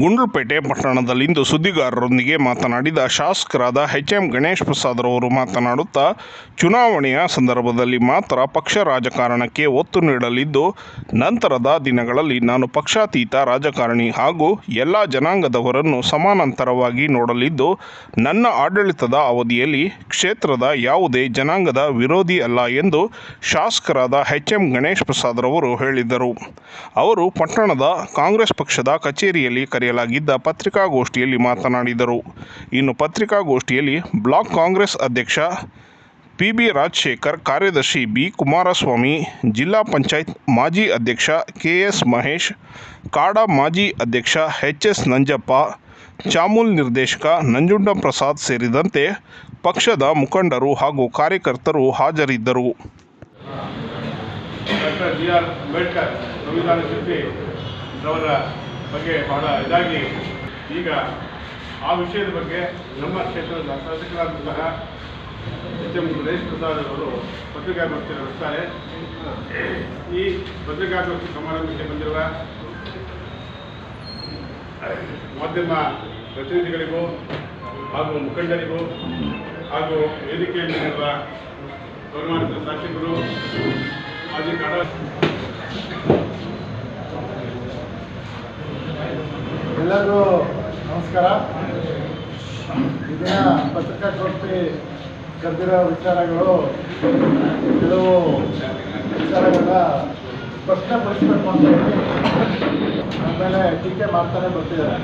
ಗುಂಡ್ಲುಪೇಟೆ ಪಟ್ಟಣದಲ್ಲಿಂದು ಸುದ್ದಿಗಾರರೊಂದಿಗೆ ಮಾತನಾಡಿದ ಶಾಸಕರಾದ ಎಚ್ ಎಂ ಗಣೇಶ್ ಪ್ರಸಾದ್ ರವರು ಮಾತನಾಡುತ್ತಾ, ಚುನಾವಣೆಯ ಸಂದರ್ಭದಲ್ಲಿ ಮಾತ್ರ ಪಕ್ಷ ರಾಜಕಾರಣಕ್ಕೆ ಒತ್ತು ನೀಡಲಿದ್ದು, ನಂತರದ ದಿನಗಳಲ್ಲಿ ನಾನು ಪಕ್ಷಾತೀತ ರಾಜಕಾರಣಿ ಹಾಗೂ ಎಲ್ಲ ಜನಾಂಗದವರನ್ನು ಸಮಾನಾಂತರವಾಗಿ ನೋಡಲಿದ್ದು, ನನ್ನ ಆಡಳಿತದ ಅವಧಿಯಲ್ಲಿ ಕ್ಷೇತ್ರದ ಯಾವುದೇ ಜನಾಂಗದ ವಿರೋಧಿ ಅಲ್ಲ ಎಂದು ಶಾಸಕರಾದ ಎಚ್ ಎಂ ಗಣೇಶ್ ಪ್ರಸಾದ್ ರವರು ಹೇಳಿದರು. ಅವರು ಪಟ್ಟಣದ ಕಾಂಗ್ರೆಸ್ ಪಕ್ಷದ ಕಚೇರಿಯಲ್ಲಿ ಕರೆಯಲಾಗಿದ್ದ ಪತ್ರಿಕಾಗೋಷ್ಠಿಯಲ್ಲಿ ಮಾತನಾಡಿದರು. ಇನ್ನು ಪತ್ರಿಕಾಗೋಷ್ಠಿಯಲ್ಲಿ ಬ್ಲಾಕ್ ಕಾಂಗ್ರೆಸ್ ಅಧ್ಯಕ್ಷ ಪಿ ಬಿ ರಾಜಶೇಖರ್, ಕಾರ್ಯದರ್ಶಿ ಬಿ ಕುಮಾರಸ್ವಾಮಿ, ಜಿಲ್ಲಾ ಪಂಚಾಯತ್ ಮಾಜಿ ಅಧ್ಯಕ್ಷ ಕೆ ಎಸ್ ಮಹೇಶ್, ಕಾಡಾ ಮಾಜಿ ಅಧ್ಯಕ್ಷ ಎಚ್ ಎಸ್ ನಂಜಪ್ಪ, ಚಾಮೂಲ್ ನಿರ್ದೇಶಕ ನಂಜುಂಡ ಪ್ರಸಾದ್ ಸೇರಿದಂತೆ ಪಕ್ಷದ ಮುಖಂಡರು ಹಾಗೂ ಕಾರ್ಯಕರ್ತರು ಹಾಜರಿದ್ದರು. ಡಾಕ್ಟರ್ ಬಿ ಆರ್ ಅಂಬೇಡ್ಕರ್, ಸಂವಿಧಾನ ಶಿಲ್ಪಿ ರವರ ಬಗ್ಗೆ ಬಹಳ ಇದಾಗಿ. ಈಗ ಆ ವಿಷಯದ ಬಗ್ಗೆ ನಮ್ಮ ಕ್ಷೇತ್ರದ ಶಾಸಕರಾದಂತಹ ಎಚ್ ಎಂ ಗಣೇಶ್ ಪ್ರಸಾದ್ ಅವರು ಪತ್ರಿಕಾಗೋಷ್ಠಿ ನಡೆಸ್ತಾರೆ. ಈ ಪತ್ರಿಕಾಗೋಷ್ಠಿ ಸಮಾರಂಭಕ್ಕೆ ಬಂದಿರುವ ಮಾಧ್ಯಮ ಪ್ರತಿನಿಧಿಗಳಿಗೂ ಹಾಗೂ ಮುಖಂಡರಿಗೂ ಹಾಗೂ ವೇದಿಕೆಯಲ್ಲಿರುವ ಗೌರವಾನ್ವಿತ ಶಾಸಕರು, ಮಾಜಿ ಕನ್ನಡ ಎಲ್ಲರಿಗೂ ನಮಸ್ಕಾರ. ಇದನ್ನ ಪತ್ರಿಕಾಗೋಷ್ಠಿ ಕರೆದಿರೋ ವಿಚಾರಗಳು ಕೆಲವು ವಿಚಾರಗಳನ್ನ ಸ್ಪಷ್ಟಪಡಿಸಬೇಕು ಅಂತ ಹೇಳಿ ಆಮೇಲೆ ಟೀಕೆ ಮಾಡ್ತಾನೆ ಬರ್ತಿದ್ದಾರೆ.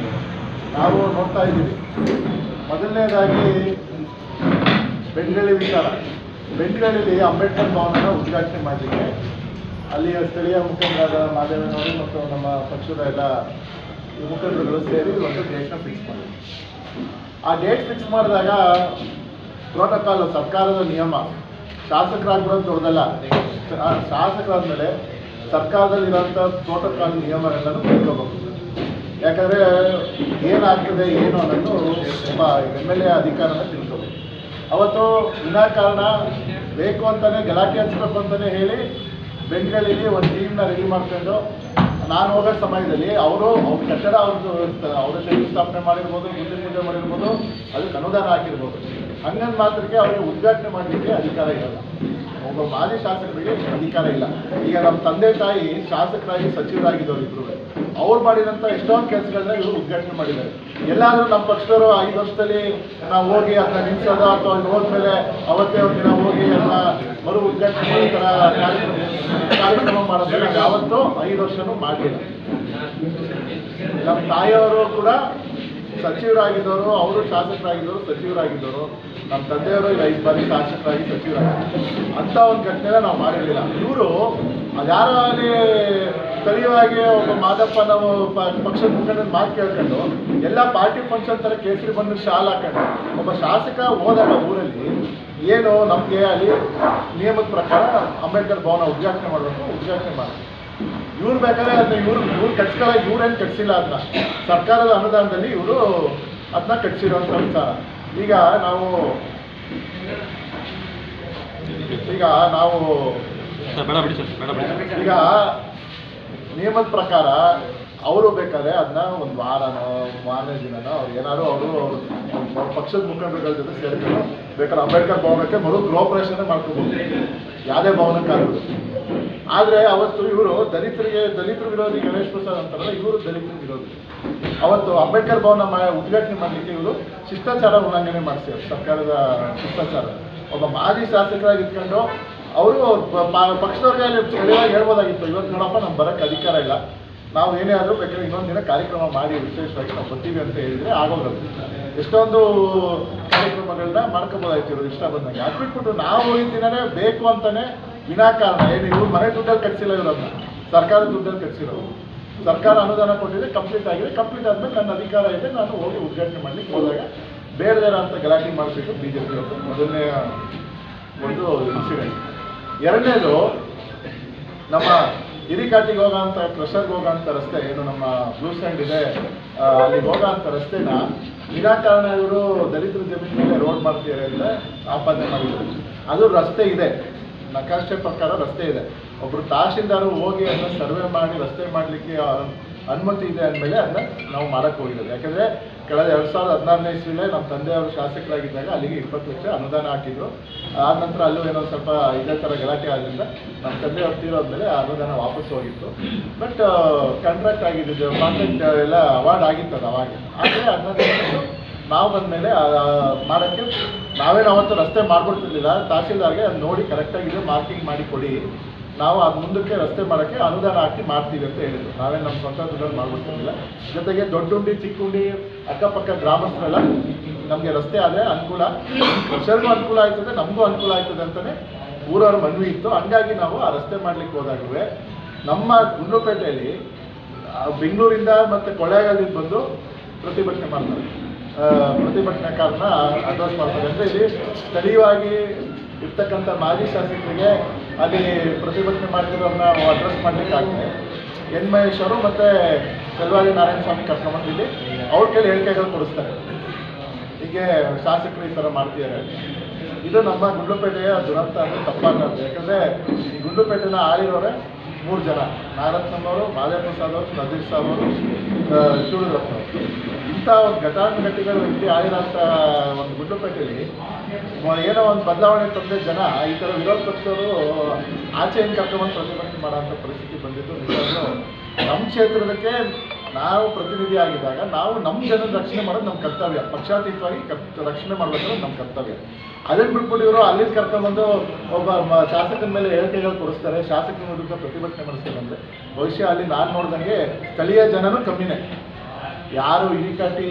ನಾವು ನೋಡ್ತಾ ಇದ್ದೀವಿ. ಮೊದಲನೇದಾಗಿ ಬೆಂಗಳೂರು ವಿಚಾರ. ಬೆಂಗಳೂರಲ್ಲಿ ಅಂಬೇಡ್ಕರ್ ಭವನನ ಉದ್ಘಾಟನೆ ಮಾಡಲಿಕ್ಕೆ. ಅಲ್ಲಿಯ ಸ್ಥಳೀಯ ಮುಖಂಡರಾದ ಮಾದೇವನವರು ಮತ್ತು ನಮ್ಮ ಪಕ್ಷದ ಎಲ್ಲ ಮುಖಂಡರುಗಳು ಸೇರಿ ಒಂದು ಡೇಟ್ನ ಫಿಕ್ಸ್ ಮಾಡಿದ್ರು ಆ ಡೇಟ್ ಫಿಕ್ಸ್ ಮಾಡಿದಾಗ ಪ್ರೋಟೋಕಾಲ್ ಸರ್ಕಾರದ ನಿಯಮ. ಶಾಸಕರಾಗಿರೋದು ದೊಡ್ಡದಲ್ಲ ಮೇಲೆ ಸರ್ಕಾರದಲ್ಲಿರೋವಂಥ ಸರ್ಕಾರದಲ್ಲಿರೋಂಥ ಪ್ರೋಟೋಕಾಲ್ ನಿಯಮಗಳನ್ನು ತಿಳ್ಕೋಬೇಕು. ಯಾಕಂದರೆ ಏನಾಗ್ತದೆ, ಏನು ಅನ್ನೋದು ತುಂಬ ಎಂ ಎಲ್ ಎ ಅಧಿಕಾರನ ತಿಳ್ಕೋಬೇಕು. ಅವತ್ತು ವಿನಾಕಾರಣ ಬೇಕು ಅಂತಲೇ ಗಲಾಟೆ ಹಚ್ಬೇಕು ಅಂತಲೇ ಹೇಳಿ ಬೆಂಗಳೂರಲ್ಲಿ ಒಂದು ಟೀಮ್ನ ರೆಡಿ ಮಾಡ್ಕೊಂಡು ನಾನು ಹೋಗೋ ಸಮಯದಲ್ಲಿ ಅವರು, ಅವ್ರ ಕಟ್ಟಡ ಅವ್ರದ್ದು ಅವರ ಶಂಕುಸ್ಥಾಪನೆ ಮಾಡಿರ್ಬೋದು, ಮುಂದೆ ಪೂಜೆ ಮಾಡಿರ್ಬೋದು ಅದಕ್ಕೆ ಅನುದಾನ ಹಾಕಿರ್ಬೋದು. ಹಂಗಂದ್ ಮಾತ್ರಕ್ಕೆ ಅವರಿಗೆ ಉದ್ಘಾಟನೆ ಮಾಡಲಿಕ್ಕೆ ಅಧಿಕಾರ ಇರಲ್ಲ. ಒಬ್ಬ ಮಾಜಿ ಶಾಸಕರಿಗೆ ಅಧಿಕಾರ ಇಲ್ಲ. ಈಗ ನಮ್ಮ ತಂದೆ ತಾಯಿ ಶಾಸಕರಾಗಿ ಸಚಿವರಾಗಿದ್ದವರು ಇಬ್ರು ಅವ್ರು ಮಾಡಿದಂಥ ಎಷ್ಟೊಂದು ಕೆಲಸಗಳನ್ನ ಇವರು ಉದ್ಘಾಟನೆ ಮಾಡಿದ್ದಾರೆ. ಎಲ್ಲಾದರೂ ನಮ್ಮ ಪಕ್ಷದವರು ಐದು ವರ್ಷದಲ್ಲಿ ನಾವು ಹೋಗಿ ಅದನ್ನ ನಿಲ್ಸೋದು ಅಥವಾ ಅಲ್ಲಿ ಹೋದ್ಮೇಲೆ ಅವತ್ತೇ ಒಂದು ದಿನ ಹೋಗಿ ಎಲ್ಲ ಮರು ಉದ್ಘಾಟನೆ ಈ ಕಾರ್ಯಕ್ರಮ ಮಾಡೋದ್ರೆ ನಾವು ಯಾವತ್ತೂ ಐದು ವರ್ಷನೂ ಮಾಡಿಲ್ಲ. ನಮ್ಮ ತಾಯಿಯವರು ಕೂಡ ಸಚಿವರಾಗಿದ್ದವರು, ಅವರು ಶಾಸಕರಾಗಿದ್ದವರು, ಸಚಿವರಾಗಿದ್ದವರು. ನಮ್ಮ ತಂದೆಯವರು ಐದು ಬಾರಿ ಶಾಸಕರಾಗಿ ಸಚಿವರಾಗಿದ್ದರು. ಅಂಥ ಒಂದು ಘಟನೆನ ನಾವು ಮಾಡಿರಲಿಲ್ಲ. ಇವರು ಅದ್ಯಾರೋ ಅಲ್ಲಿ ಸ್ಥಳೀಯವಾಗಿ ಒಬ್ಬ ಮಾದಪ್ಪ ನಾವು ಪಕ್ಷದ ಮುಖಂಡನ ಮಾತು ಕೇಳ್ಕೊಂಡು ಎಲ್ಲ ಪಾರ್ಟಿ ಫಂಕ್ಷನ್ ಥರ ಕೇಸರಿ ಬಂದು ಶಾಲ್ ಹಾಕೊಂಡು ಒಬ್ಬ ಶಾಸಕ ಹೋದಾಗ ಊರಲ್ಲಿ ಏನು ನಮಗೆ ಅಲ್ಲಿ ನಿಯಮದ ಪ್ರಕಾರ ಅಂಬೇಡ್ಕರ್ ಭವನ ಉದ್ಘಾಟನೆ ಮಾಡಬೇಕು ಉದ್ಘಾಟನೆ ಮಾಡಬೇಕು. ಇವ್ರು ಬೇಕಾದ್ರೆ ಅದನ್ನ ಇವ್ರು ಇವ್ರು ಕಟ್ಸ್ಕೊಳ್ಳೋ ಇವ್ರೇನು ಕಟ್ಸಿಲ್ಲ ಅದನ್ನ. ಸರ್ಕಾರದ ಅನುದಾನದಲ್ಲಿ ಇವರು ಅದನ್ನ ಕಟ್ಸಿರೋಂಥ ವಿಚಾರ. ಈಗ ನಾವು ಈಗ ನಾವು ಈಗ ನಿಯಮದ ಪ್ರಕಾರ ಅವರು ಬೇಕಾದ್ರೆ ಅದನ್ನ ಒಂದು ವಾರನೋ ವಾರನೇ ದಿನನೋ, ಅವ್ರು ಏನಾದ್ರು ಅವರು ಪಕ್ಷದ ಮುಖಂಡರುಗಳ ಜೊತೆ ಸೇರ್ಕೊಂಡು ಬೇಕಾದ್ರೆ ಅಂಬೇಡ್ಕರ್ ಭವನಕ್ಕೆ ಮರು ಗೃಹಪ್ರವೇಶನ ಮಾಡ್ಕೋಬಹುದು ಯಾವುದೇ ಭವನಕ್ಕಾದ್ರು. ಆದರೆ ಅವತ್ತು ಇವರು ದಲಿತರಿಗೆ, ದಲಿತರು ವಿರೋಧಿ ಗಣೇಶ್ ಪ್ರಸಾದ್ ಅಂತಾರಲ್ಲ, ಇವರು ದಲಿತರು ವಿರೋಧಿ. ಅವತ್ತು ಅಂಬೇಡ್ಕರ್ ಭವನ ಉದ್ಘಾಟನೆ ಮಾಡಲಿಕ್ಕೆ ಇವರು ಶಿಷ್ಟಾಚಾರ ಉಲ್ಲಂಘನೆ ಮಾಡಿಸ್ತಾರೆ ಸರ್ಕಾರದ ಶಿಷ್ಟಾಚಾರ. ಒಬ್ಬ ಮಾಜಿ ಶಾಸಕರಾಗಿ ಇಟ್ಕೊಂಡು ಅವರು ಪಕ್ಷದವ್ರಿಗೆ ಕೈಯಲ್ಲಿ ಸ್ಥಳೀಯವಾಗಿ ಹೇಳ್ಬೋದಾಗಿತ್ತು. ಇವತ್ತು ನೋಡಪ್ಪ, ನಮ್ಗೆ ಬರೋಕ್ಕೆ ಅಧಿಕಾರ ಇಲ್ಲ. ನಾವು ಏನೇ ಆದರೂ ಬೇಕಾದ್ರೆ ಇನ್ನೊಂದು ದಿನ ಕಾರ್ಯಕ್ರಮ ಮಾಡಿ, ವಿಶೇಷವಾಗಿ ನಾವು ಬರ್ತೀವಿ ಅಂತ ಹೇಳಿದರೆ ಆಗೋದು ಎಷ್ಟೊಂದು ಕಾರ್ಯಕ್ರಮಗಳನ್ನ ಮಾಡ್ಕೋಬೋದಾಯ್ತು ಇವರು ಇಷ್ಟ ಬಂದಂಗೆ. ಅದು ಬಿಟ್ಬಿಟ್ಟು ನಾವು ಈ ದಿನನೇ ಬೇಕು ಅಂತಲೇ ವಿನಾಕಾರಣ ಏನು, ಇವರು ಮನೆ ದುಡ್ಡಲ್ಲಿ ಕಟ್ಸಿಲ್ಲ ಇವರನ್ನು ಸರ್ಕಾರದ ದುಡ್ಡಲ್ಲಿ ಕಟ್ಸಿರೋರು ಸರ್ಕಾರ ಅನುದಾನ ಕೊಟ್ಟಿದೆ ಕಂಪ್ಲೀಟ್ ಆಗಿದೆ. ಕಂಪ್ಲೀಟ್ ಆದಮೇಲೆ ನನ್ನ ಅಧಿಕಾರ ಇದೆ. ನಾನು ಹೋಗಿ ಉದ್ಘಾಟನೆ ಮಾಡ್ಲಿಕ್ಕೆ ಹೋದಾಗ ಬೇಡದೇರ ಅಂತ ಗಲಾಟೆ ಮಾಡಿಬಿಟ್ಟು ಬಿ ಜೆ ಮೊದಲನೇ ಒಂದು ಇನ್ಸಿಡೆಂಟ್ ಎರಡನೇದು, ನಮ್ಮ ಹಿರಿಕಾಟಿಗೆ ಹೋಗೋಂಥ ಕ್ರಷರ್ಗೆ ಹೋಗೋಂಥ ರಸ್ತೆ ಏನು ನಮ್ಮ ಬ್ಲೂ ಸ್ಟ್ಯಾಂಡ್ ಇದೆ. ಅಲ್ಲಿಗೆ ಹೋಗೋಂಥ ರಸ್ತೆನ ವಿನಾಕಾರಣ ಇವರು ದಲಿತರ ಜಮೀನ್ ಮೇಲೆ ರೋಡ್ ಮಾಡ್ತಿದ್ದಾರೆ ಅಂತ ಆಪಾದನೆ ಮಾಡಿದ್ರು. ಅದು ರಸ್ತೆ ಇದೆ. ನಕಾಶೆ ಪ್ರಕಾರ ರಸ್ತೆ ಇದೆ. ಒಬ್ರು ತಹಶೀಲ್ದಾರ್ ಹೋಗಿ ಅದನ್ನ ಸರ್ವೆ ಮಾಡಿ ರಸ್ತೆ ಮಾಡಲಿಕ್ಕೆ ಅನುಮತಿ ಇದೆ ಅಂದಮೇಲೆ ಅದನ್ನ ನಾವು ಮಾಡಕ್ಕೆ ಹೋಗಿರೋದು ಯಾಕಂದ್ರೆ ಕಳೆದ ಎರಡ್ ಸಾವಿರದ ಹದಿನಾರನೇ ಇಸ್ವಿಲೇ ನಮ್ಮ ತಂದೆಯವರು ಶಾಸಕರಾಗಿದ್ದಾಗ ಅಲ್ಲಿಗೆ ಇಪ್ಪತ್ತು ಲಕ್ಷ ಅನುದಾನ ಹಾಕಿದ್ರು. ಆದ ನಂತರ ಅಲ್ಲೂ ಏನೋ ಸ್ವಲ್ಪ ಇದೇ ಥರ ಗಲಾಟೆ ಆದ್ರಿಂದ ನಮ್ಮ ತಂದೆ ತಂದೆಯವ್ರು ತೀರೋದ್ಮೇಲೆ ಆ ಅನುದಾನ ವಾಪಸ್ ಹೋಗಿತ್ತು. ಬಟ್ ಕಾಂಟ್ರಾಕ್ಟ್ ಆಗಿದ್ದು ಕಾಂಟ್ರಾಕ್ಟ್ ಎಲ್ಲ ಅವಾರ್ಡ್ ಆಗಿತ್ತು ಅದು ಅವಾಗ. ಆದರೆ ಅದನ್ನ ನಾವು ಬಂದಮೇಲೆ ಮಾಡೋಕ್ಕೆ ನಾವೇನು ಅವತ್ತು ರಸ್ತೆ ಮಾಡಿಬಿಡ್ತಿರ್ಲಿಲ್ಲ ತಹಸೀಲ್ದಾರ್ಗೆ ಅದು ನೋಡಿ ಕರೆಕ್ಟಾಗಿದೆ ಮಾರ್ಕಿಂಗ್ ಮಾಡಿ ಕೊಡಿ. ನಾವು ಅದು ಮುಂದಕ್ಕೆ ರಸ್ತೆ ಮಾಡೋಕ್ಕೆ ಅನುದಾನ ಹಾಕಿ ಮಾಡ್ತೀವಿ ಅಂತ ಹೇಳಿದ್ರು. ನಾವೇನು ನಮ್ಮ ಸ್ವಂತ ದುಡ್ಡಲ್ಲಿ ಮಾಡ್ಬಿಡ್ತಿರ್ಲಿಲ್ಲ. ಜೊತೆಗೆ ದೊಡ್ಡುಂಡಿ, ಚಿಕ್ಕುಂಡಿ, ಅಕ್ಕಪಕ್ಕ ಗ್ರಾಮಸ್ಥರೆಲ್ಲ ನಮಗೆ ರಸ್ತೆ ಆದರೆ ಅನುಕೂಲ. ವರ್ಷರಿಗೂ ಅನುಕೂಲ ಆಯ್ತದೆ, ನಮಗೂ ಅನುಕೂಲ ಆಯ್ತದೆ ಅಂತಲೇ ಊರವ್ರ ಮನವಿ ಇತ್ತು. ಹಂಗಾಗಿ ನಾವು ಆ ರಸ್ತೆ ಮಾಡ್ಲಿಕ್ಕೆ ಹೋದಾಗಲೂ ನಮ್ಮ ಗುಂಡ್ಲುಪೇಟೆಯಲ್ಲಿ ಬೆಂಗಳೂರಿಂದ ಮತ್ತು ಕೊಳ್ಳೇಗಾಲದಿಂದ ಬಂದು ಪ್ರತಿಭಟನೆ ಮಾಡ್ತಾರೆ. ಪ್ರತಿಭಟನೆ ಕಾರಣ ಅಡ್ರೆಸ್ ಮಾಡ್ತಾರೆ. ಅಂದರೆ ಇಲ್ಲಿ ಸ್ಥಳೀಯವಾಗಿ ಇರ್ತಕ್ಕಂಥ ಮಾಜಿ ಶಾಸಕರಿಗೆ ಅಲ್ಲಿ ಪ್ರತಿಭಟನೆ ಮಾಡ್ತಿರೋರನ್ನ ಅಡ್ರೆಸ್ ಮಾಡ್ಲಿಕ್ಕೆ ಆಗ್ತದೆ. ಎನ್ ಮಹೇಶ್ ಅವರು ಮತ್ತು ಸೆಲ್ವಾರಿ ನಾರಾಯಣ ಸ್ವಾಮಿ ಕರ್ಕೊಂಬಂದು ಇಲ್ಲಿ ಅವ್ರ ಕೈಲಿ ಹೇಳಿಕೆಗಳು ಕೊಡಿಸ್ತಾರೆ ಹೀಗೆ ಶಾಸಕರು ಈ ಥರ ಮಾಡ್ತಿದ್ದಾರೆ. ಇದು ನಮ್ಮ ಗುಂಡ್ಲುಪೇಟೆಯ ದುರಂತ ಅಂದರೆ ತಪ್ಪಾಗ್ತದೆ ಯಾಕಂದರೆ ಈ ಗುಂಡ್ಲುಪೇಟೆನ ಆಳಿರೋರೆ ಮೂರು ಜನ. ನಾರತ್ನಮ್ಮವರು ಮಾದೇವ ಪ್ರಸಾದ್ ಅವರು, ನಜೀರ್ ಸಾಬ್ ಅವರು. ಶಿವರುದ್ರಪ್ಪನವರು ಇಂಥ ಒಂದು ಘಟಾನುಘಟಿಗಳು ಇಲ್ಲಿ ಆಗಿರೋಂಥ ಒಂದು ಗುಂಡ್ಲುಪೇಟೆಯಲ್ಲಿ ಮ- ಏನೋ ಒಂದು ಬದಲಾವಣೆ ತಂದೆ ಜನ ಈ ಥರ ವಿರೋಧ ಪಕ್ಷದವರು ಆಚೆಯನ್ನು ಕರ್ಕೊಂಡ್ಬಂದು ಪ್ರತಿಭಟನೆ ಮಾಡೋಂಥ ಪರಿಸ್ಥಿತಿ ಬಂದಿದ್ದು. ನಮ್ಮ ಕ್ಷೇತ್ರದಕ್ಕೆ ನಾವು ಪ್ರತಿನಿಧಿ ಆಗಿದ್ದಾಗ ನಾವು ನಮ್ಮ ಜನರ ರಕ್ಷಣೆ ಮಾಡೋದು ನಮ್ಮ ಕರ್ತವ್ಯ. ಪಕ್ಷಾತೀತವಾಗಿ ಕರ್ ರಕ್ಷಣೆ ಮಾಡಬೇಕು ನಮ್ಮ ಕರ್ತವ್ಯ. ಅದನ್ನು ಬಿಟ್ಬಿಟ್ಟು ಇವರು ಅಲ್ಲಿಂದ ಕರ್ಕೊಂಡ್ಬಂದು ಒಬ್ಬ ಶಾಸಕನ ಮೇಲೆ ಹೇಳಿಕೆಗಳು ಕೊಡಿಸ್ತಾರೆ. ಶಾಸಕನ ವಿರುದ್ಧ ಪ್ರತಿಭಟನೆ ಮಾಡಿಸ್ತಾರೆ ಅಂದರೆ ಬಹುಶಃ ಅಲ್ಲಿ ನಾನು ನೋಡ್ದಂಗೆ ಸ್ಥಳೀಯ ಜನನೂ ಕಮ್ಮಿನೇ. ಯಾರು ಕಟ್ಟಿ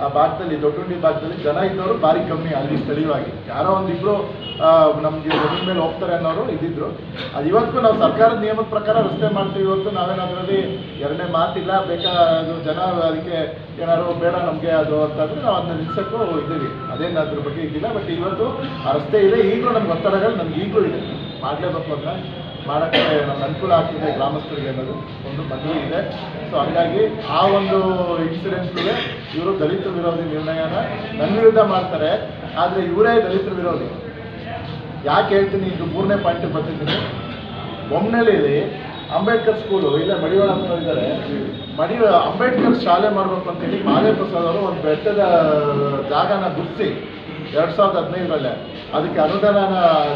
ಆ, ಭಾಗದಲ್ಲಿ ದೊಡ್ಡುಂಡಿ ಭಾಗದಲ್ಲಿ ಜನ ಇದ್ದವರು ಭಾರಿ ಕಮ್ಮಿ, ಅಲ್ಲಿ ಸ್ಥಳೀಯವಾಗಿ. ಯಾರೋ ಒಂದಿಬ್ರು ನಮಗೆ ಜಮೀನ್ ಮೇಲೆ ಹೋಗ್ತಾರೆ ಅನ್ನೋರು ಇದ್ದಿದ್ರು. ಅದು ಇವತ್ತು ನಾವು ಸರ್ಕಾರದ ನಿಯಮದ ಪ್ರಕಾರ ರಸ್ತೆ ಮಾಡ್ತೀವಿ. ಇವತ್ತು ನಾವೇನಾದ್ರಲ್ಲಿ ಎರಡನೇ ಮಾತಿಲ್ಲ ಬೇಕಾದ ಜನ ಅದಕ್ಕೆ ಏನಾದ್ರು ಬೇಡ ನಮಗೆ ಅದು ಅಂತಂದ್ರೆ ನಾವು ಅದನ್ನ ನಿಲ್ಸಕ್ಕೂ ಇದ್ದೀವಿ. ಅದೇನು ಅದ್ರ ಬಗ್ಗೆ ಇದ್ದಿಲ್ಲ, ಬಟ್ ಇವತ್ತು ರಸ್ತೆ ಇದೆ. ಈಗಲೂ ನಮ್ಗೆ ಒತ್ತಡಗಳು ನಮ್ಗೆ ಈಗಲೂ ಇದೆ. ಮಾಡಲೇಬೇಕು ಅದನ್ನ ಮಾಡೋಕ್ಕೆ ನಮ್ಗೆ ಅನುಕೂಲ ಆಗ್ತಿದೆ ಗ್ರಾಮಸ್ಥರಿಗೆ ಅನ್ನೋದು ಒಂದು ಮನವಿ ಇದೆ. ಸೊ ಹಾಗಾಗಿ ಆ ಒಂದು ಇನ್ಸಿಡೆಂಟ್ಗೆ ಇವರು ದಲಿತ ವಿರೋಧಿ ನಿರ್ಣಯನ ನನ್ನ ವಿರುದ್ಧ ಮಾಡ್ತಾರೆ. ಆದರೆ ಇವರೇ ದಲಿತ ವಿರೋಧಿ. ಯಾಕೆ ಹೇಳ್ತೀನಿ, ಇದು ಮೂರನೇ ಪಾಯಿಂಟ್ ಬರ್ತಿದ್ದೀನಿ. ಬೊಮ್ಮನಳ್ಳಿಯಲ್ಲಿ ಅಂಬೇಡ್ಕರ್ ಸ್ಕೂಲು ಇಲ್ಲೇ ಮಡಿವಾಳ ಅಂತ ಇದ್ದಾರೆ. ಮಡಿ, ಅಂಬೇಡ್ಕರ್ ಶಾಲೆ ಮಾಡಬೇಕು ಅಂತೇಳಿ ಮಾದೇ ಪ್ರಸಾದ್ ಅವರು ಒಂದು ಬೆಟ್ಟದ ಜಾಗನ ಗುರ್ತಿಸಿ ಎರಡು ಸಾವಿರದ ಹದಿನೈದರಲ್ಲೇ. ಅದಕ್ಕೆ ಅನುದಾನ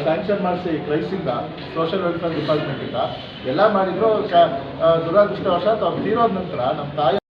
ಸ್ಯಾಂಕ್ಷನ್ ಮಾಡಿಸಿ ಕ್ರೈಸಿಂದ ಸೋಷಿಯಲ್ ವೆಲ್ಫೇರ್ ಡಿಪಾರ್ಟ್ಮೆಂಟಿಂದ ಎಲ್ಲ ಮಾಡಿದ್ರು ದುರಾದೃಷ್ಟವಶಾತ್ ಅವ್ರು ತೀರೋದ ನಂತರ ನಮ್ಮ ತಾಯಿ